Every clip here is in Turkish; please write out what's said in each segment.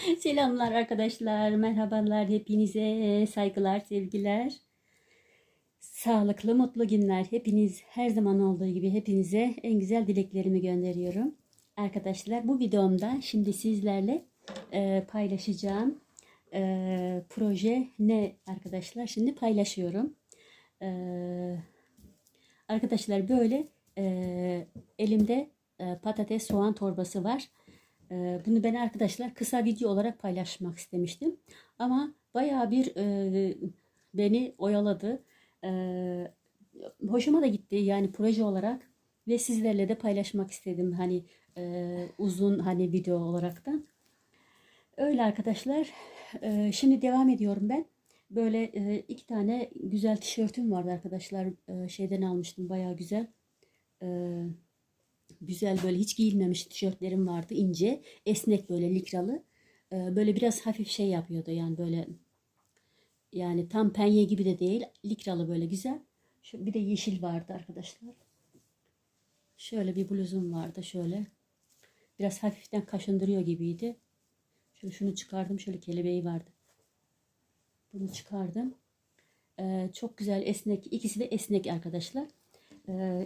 Selamlar arkadaşlar, merhabalar hepinize, saygılar, sevgiler. Sağlıklı, mutlu günler. Hepiniz her zaman olduğu gibi hepinize en güzel dileklerimi gönderiyorum. Arkadaşlar bu videomda şimdi sizlerle e, paylaşacağım e, proje ne arkadaşlar? Şimdi paylaşıyorum. E, arkadaşlar böyle e, elimde e, patates soğan torbası var. Ee, Bunu ben arkadaşlar kısa video olarak paylaşmak istemiştim. Ama bayağı bir e, beni oyaladı. Ee, hoşuma da gitti yani proje olarak ve sizlerle de paylaşmak istedim. Hani e, uzun hani video olaraktan. Öyle arkadaşlar. Ee, şimdi devam ediyorum ben. Böyle e, iki tane güzel tişörtüm vardı arkadaşlar. E, şeyden almıştım bayağı güzel. Ee, güzel böyle hiç giyilmemiş tişörtlerim vardı ince esnek böyle likralı. Ee, böyle biraz hafif şey yapıyordu yani böyle yani tam penye gibi de değil likralı böyle güzel. Şu, bir de yeşil vardı arkadaşlar. Şöyle bir bluzum vardı şöyle. Biraz hafiften kaşındırıyor gibiydi. Şöyle şunu çıkardım şöyle kelebeği vardı. Bunu çıkardım. Ee, çok güzel esnek ikisi de esnek arkadaşlar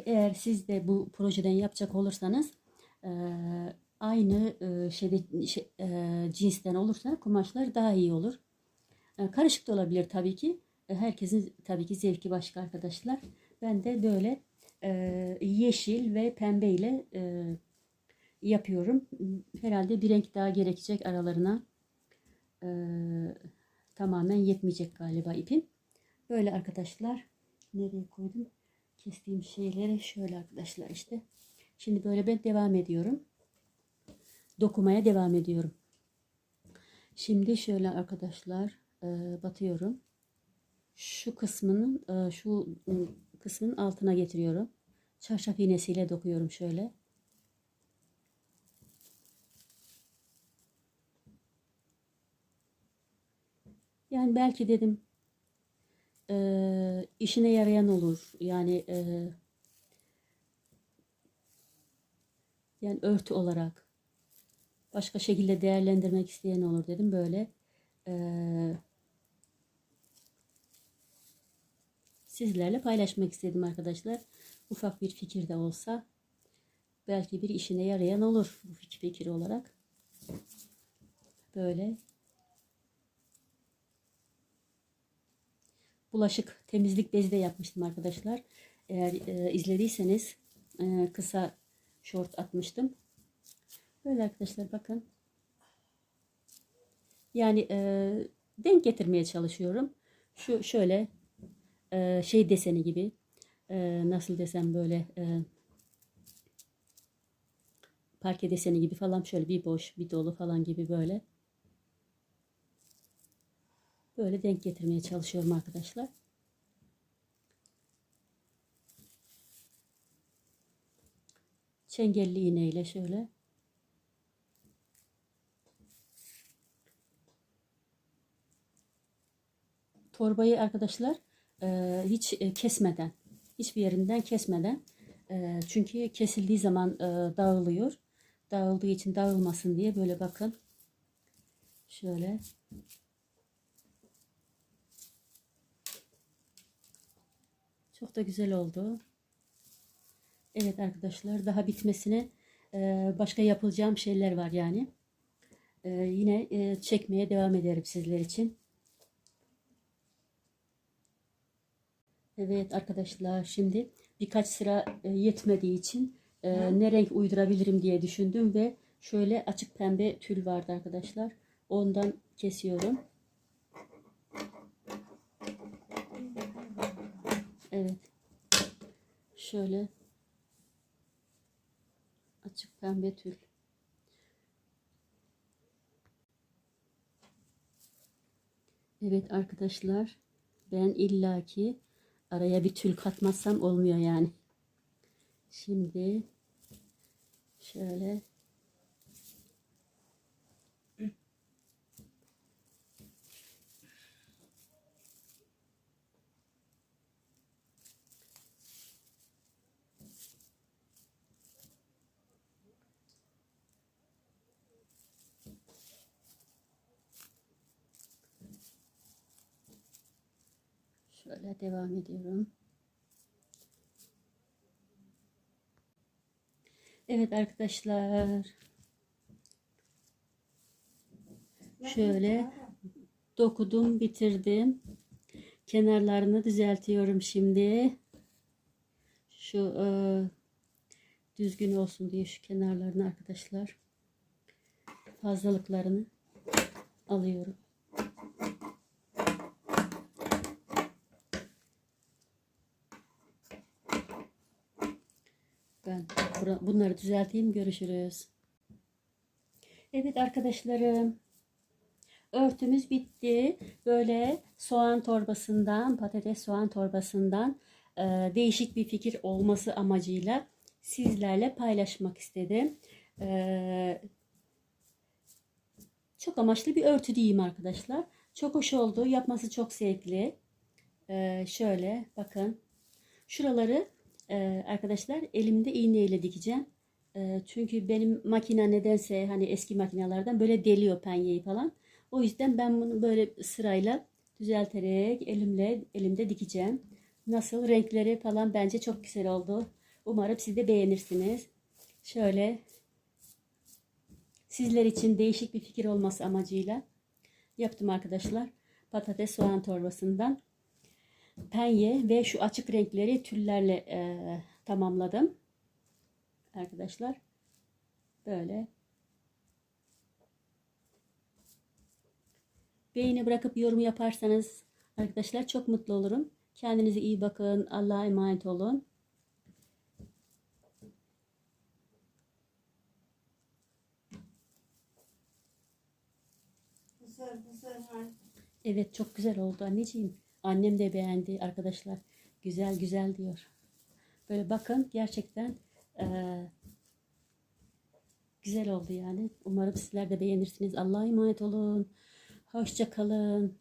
eğer siz de bu projeden yapacak olursanız e, aynı e, şeyde, şey, e, cinsten olursa kumaşlar daha iyi olur. E, Karışık da olabilir tabii ki. Herkesin tabii ki zevki başka arkadaşlar. Ben de böyle yeşil ve pembe ile yapıyorum. Herhalde bir renk daha gerekecek aralarına. Tamamen yetmeyecek galiba ipim. Böyle arkadaşlar. Nereye koydum? Kestiğim şeyleri şöyle arkadaşlar işte. Şimdi böyle ben devam ediyorum. Dokumaya devam ediyorum. Şimdi şöyle arkadaşlar e, batıyorum. Şu kısmının e, şu kısmının altına getiriyorum. Çarşaf iğnesiyle dokuyorum şöyle. Yani belki dedim e, işine yarayan olur. Yani e, yani örtü olarak başka şekilde değerlendirmek isteyen olur dedim böyle. E, sizlerle paylaşmak istedim arkadaşlar. Ufak bir fikir de olsa belki bir işine yarayan olur bu fikir olarak. Böyle bulaşık temizlik bezi de yapmıştım arkadaşlar. Eğer e, izlediyseniz e, kısa short atmıştım. Böyle arkadaşlar bakın. Yani e, denk getirmeye çalışıyorum. Şu şöyle e, şey deseni gibi e, nasıl desem böyle e, parke deseni gibi falan şöyle bir boş bir dolu falan gibi böyle. Böyle denk getirmeye çalışıyorum arkadaşlar. Çengelli iğneyle şöyle. Torbayı arkadaşlar e, hiç e, kesmeden, hiçbir yerinden kesmeden e, çünkü kesildiği zaman dağılıyor. Dağıldığı için dağılmasın diye böyle bakın. Şöyle Çok da güzel oldu. Evet arkadaşlar daha bitmesine e, başka yapılacağım şeyler var yani. E, yine e, çekmeye devam ederim sizler için. Evet arkadaşlar şimdi birkaç sıra yetmediği için ne renk uydurabilirim diye düşündüm ve şöyle açık pembe tül vardı arkadaşlar. Ondan kesiyorum. Evet. Şöyle açık pembe tül. Evet arkadaşlar ben illaki araya bir tül katmazsam olmuyor yani. Şimdi şöyle Şöyle devam ediyorum. Evet arkadaşlar. Şöyle dokudum, bitirdim. Kenarlarını düzeltiyorum şimdi. Şu e, düzgün olsun diye şu kenarlarını arkadaşlar. Fazlalıklarını alıyorum. Ben bura- bunları düzelteyim. Görüşürüz. Evet arkadaşlarım. Örtümüz bitti. Böyle soğan torbasından, patates soğan torbasından e, değişik bir fikir olması amacıyla sizlerle paylaşmak istedim. E, çok amaçlı bir örtü diyeyim arkadaşlar. Çok hoş oldu. Yapması çok zevkli. E, şöyle bakın. Şuraları e, arkadaşlar elimde iğneyle dikeceğim. E, çünkü benim makine nedense hani eski makinelerden böyle deliyor penyeyi falan. O yüzden ben bunu böyle sırayla düzelterek elimle elimde dikeceğim. Nasıl renkleri falan bence çok güzel oldu. Umarım siz de beğenirsiniz. Şöyle sizler için değişik bir fikir olması amacıyla yaptım arkadaşlar. Patates soğan torbasından penye ve şu açık renkleri tüllerle e, tamamladım. Arkadaşlar böyle Beğeni bırakıp yorum yaparsanız arkadaşlar çok mutlu olurum. Kendinize iyi bakın. Allah'a emanet olun. Güzel güzel. Evet çok güzel oldu anneciğim. Annem de beğendi arkadaşlar. Güzel güzel diyor. Böyle bakın gerçekten eee, güzel oldu yani. Umarım sizler de beğenirsiniz. Allah'a emanet olun. Hoşça kalın.